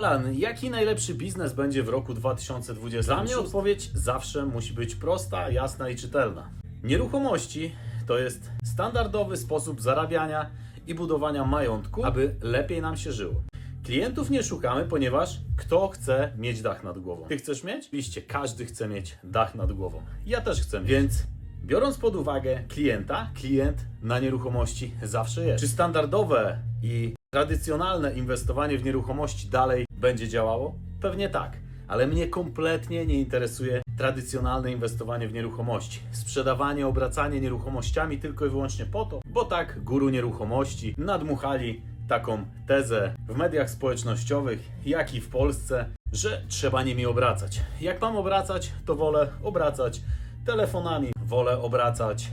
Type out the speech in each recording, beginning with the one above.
Plan, jaki najlepszy biznes będzie w roku 2020? Dla mnie odpowiedź zawsze musi być prosta, jasna i czytelna. Nieruchomości to jest standardowy sposób zarabiania i budowania majątku, aby lepiej nam się żyło. Klientów nie szukamy, ponieważ kto chce mieć dach nad głową? Ty chcesz mieć? Oczywiście każdy chce mieć dach nad głową. Ja też chcę. Więc biorąc pod uwagę klienta, klient na nieruchomości zawsze jest. Czy standardowe i tradycjonalne inwestowanie w nieruchomości dalej będzie działało? Pewnie tak. Ale mnie kompletnie nie interesuje tradycjonalne inwestowanie w nieruchomości. Sprzedawanie, obracanie nieruchomościami tylko i wyłącznie po to, bo tak guru nieruchomości nadmuchali taką tezę w mediach społecznościowych, jak i w Polsce, że trzeba nimi obracać. Jak mam obracać, to wolę obracać telefonami, wolę obracać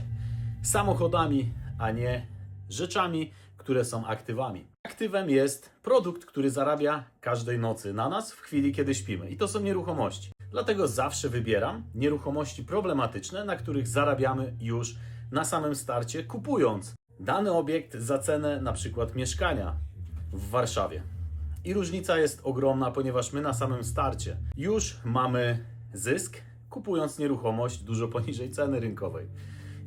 samochodami, a nie rzeczami, które są aktywami. Aktywem jest produkt, który zarabia każdej nocy na nas w chwili, kiedy śpimy. I to są nieruchomości. Dlatego zawsze wybieram nieruchomości problematyczne, na których zarabiamy już na samym starcie, kupując dany obiekt za cenę na przykład mieszkania w Warszawie. I różnica jest ogromna, ponieważ my na samym starcie już mamy zysk, kupując nieruchomość dużo poniżej ceny rynkowej.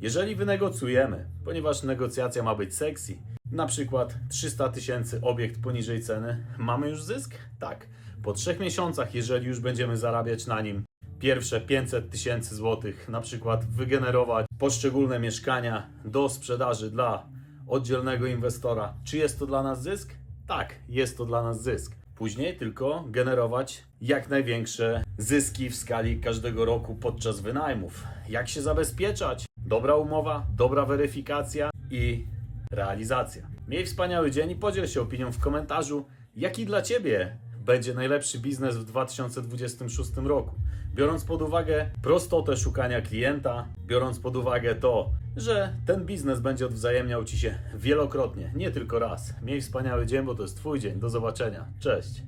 Jeżeli wynegocjujemy, ponieważ negocjacja ma być sexy, na przykład 300 tysięcy obiekt poniżej ceny, mamy już zysk? Tak. Po trzech miesiącach, jeżeli już będziemy zarabiać na nim pierwsze 500 tysięcy złotych, na przykład wygenerować poszczególne mieszkania do sprzedaży dla oddzielnego inwestora, czy jest to dla nas zysk? Tak, jest to dla nas zysk. Później tylko generować jak największe zyski w skali każdego roku podczas wynajmów. Jak się zabezpieczać? Dobra umowa, dobra weryfikacja i realizacja. Miej wspaniały dzień i podziel się opinią w komentarzu, jaki dla Ciebie będzie najlepszy biznes w 2026 roku. Biorąc pod uwagę prostotę szukania klienta, biorąc pod uwagę to, że ten biznes będzie odwzajemniał Ci się wielokrotnie, nie tylko raz. Miej wspaniały dzień, bo to jest Twój dzień. Do zobaczenia. Cześć.